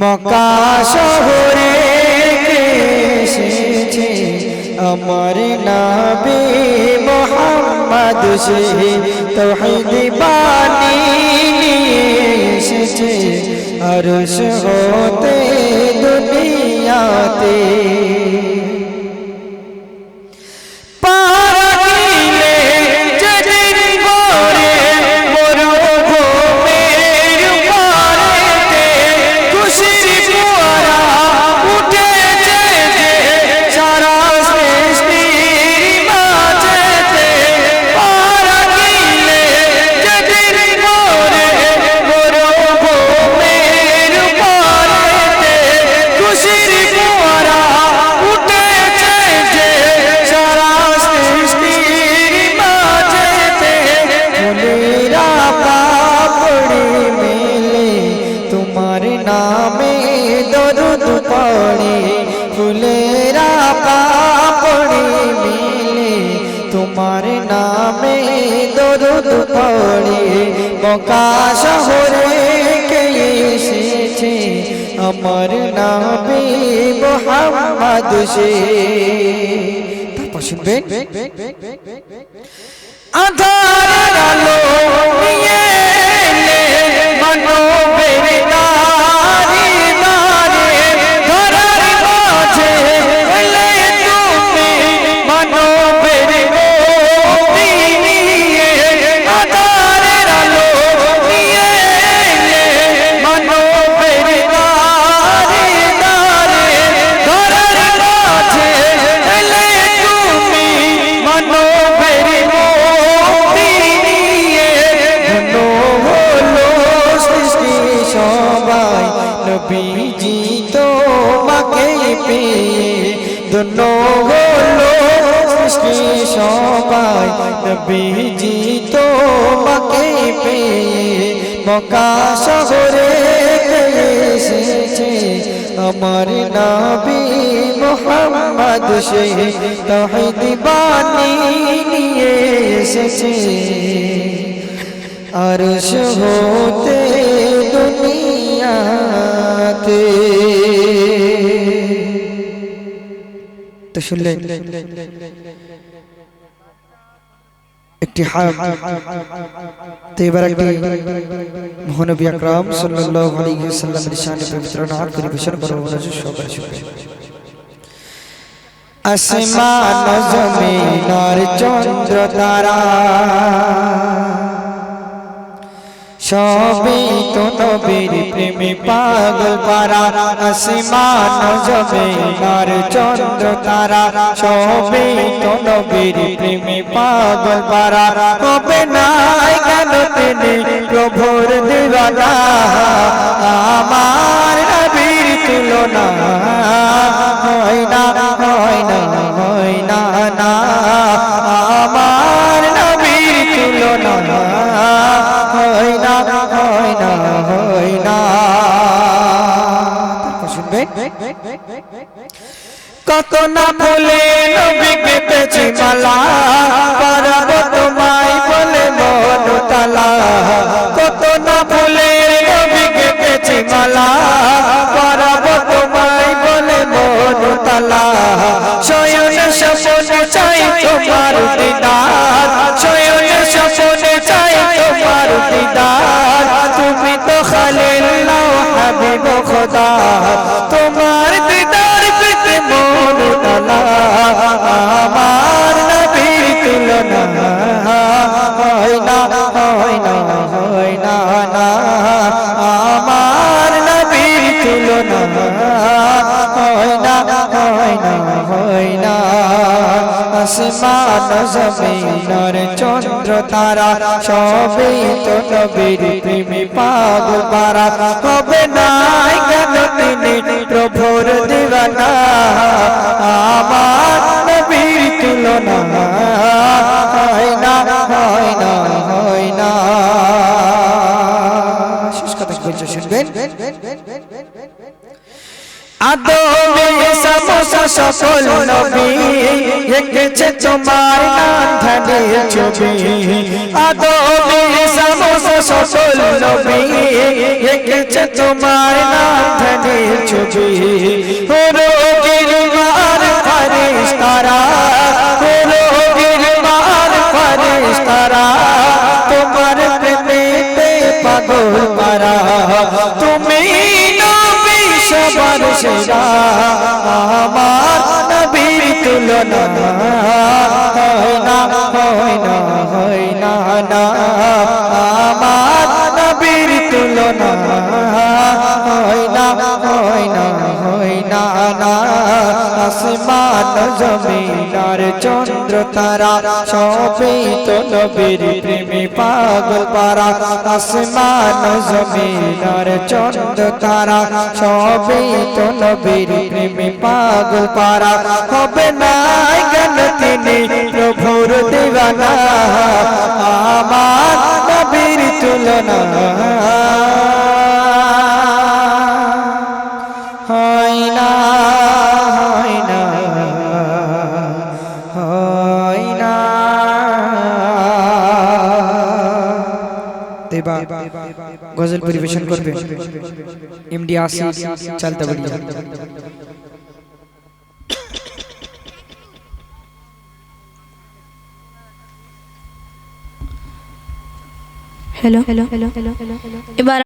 মক্কা শহরে এসেছে। আমার নাবি মোহাম্মদ সে তৌহিদ নিয়ে এসেছে। আর হতে দুনিয়াতে। দরুদ পড়ে মকা শহরে কে এসেছে আমার নামে মোহাম্মদ সে। তারপর শুনবেন। আধার পেয়ে ধন্য হলো সৃষ্টি সবাই। নবীজি তোমাকে পেয়ে মকা শহরে এসেছে। আমার নাবি মোহাম্মদ সে তহিদ বাণী নিয়ে এসেছে। আরশ হতে তো শুনলেন একটি তো এবার একটি মহানবী আকরাম সাল্লাল্লাহু আলাইহি ওয়াসাল্লামের শানে পবিত্র নাম পরিবেশন করব রাজু সবার আসমান জমিন আর চন্দ্র তারা সবই তো নবীর প্রেমে পাগল পারা আসমান জমিন আর চন্দ্র তারা। সবই তো নবীর প্রেমে পাগল পারা, কবে নাই কেন তিনি প্রভুর দিবানা কত না বলে নবীকে পেছি মালা পারব তোমায় বলে মন তালা কত না বলে নবীকে পেছি মালা পারব তোমায় বলে মন তালা শয়ন সপনে চাই তোমার দিদার শয়ন সপনে চাই তোমার দিদার। তুমি তো খালিল্লাহ হাবিব খোদা। আসমান, জমিনার চন্দ্র, তারা সবই তো নবীর প্রেমে পাগল পারা। হবে নাই কেন তিনি প্রভুর দিবানা? আমার নবীর তুলনা হয় না হয় না হয় না। শেষ কথা শুনবেন? আদমে সমস্যা সকল নবী এঁকেছে তোমার ধানে ছবি। আদমে সমস্যা সকল সেরা আমার নবীর না হয় হয় না না। আমার নবীর তুলনা আসমান, জমিনার চন্দ্র তারা সবে তো নবীর প্রেমে পাগল পারা। আসমান, জমিনার চন্দ্র তারা সবে তো নবীর প্রেমে পাগল পারা। হবে না জ্ঞান তিনি প্রভুর দিবানা? আমার নবীর তুলনা গজল পরিবেশন করবে। এমডি আসি চালতে বলিয়া হ্যালো হ্যালো হ্যালো হ্যালো এবার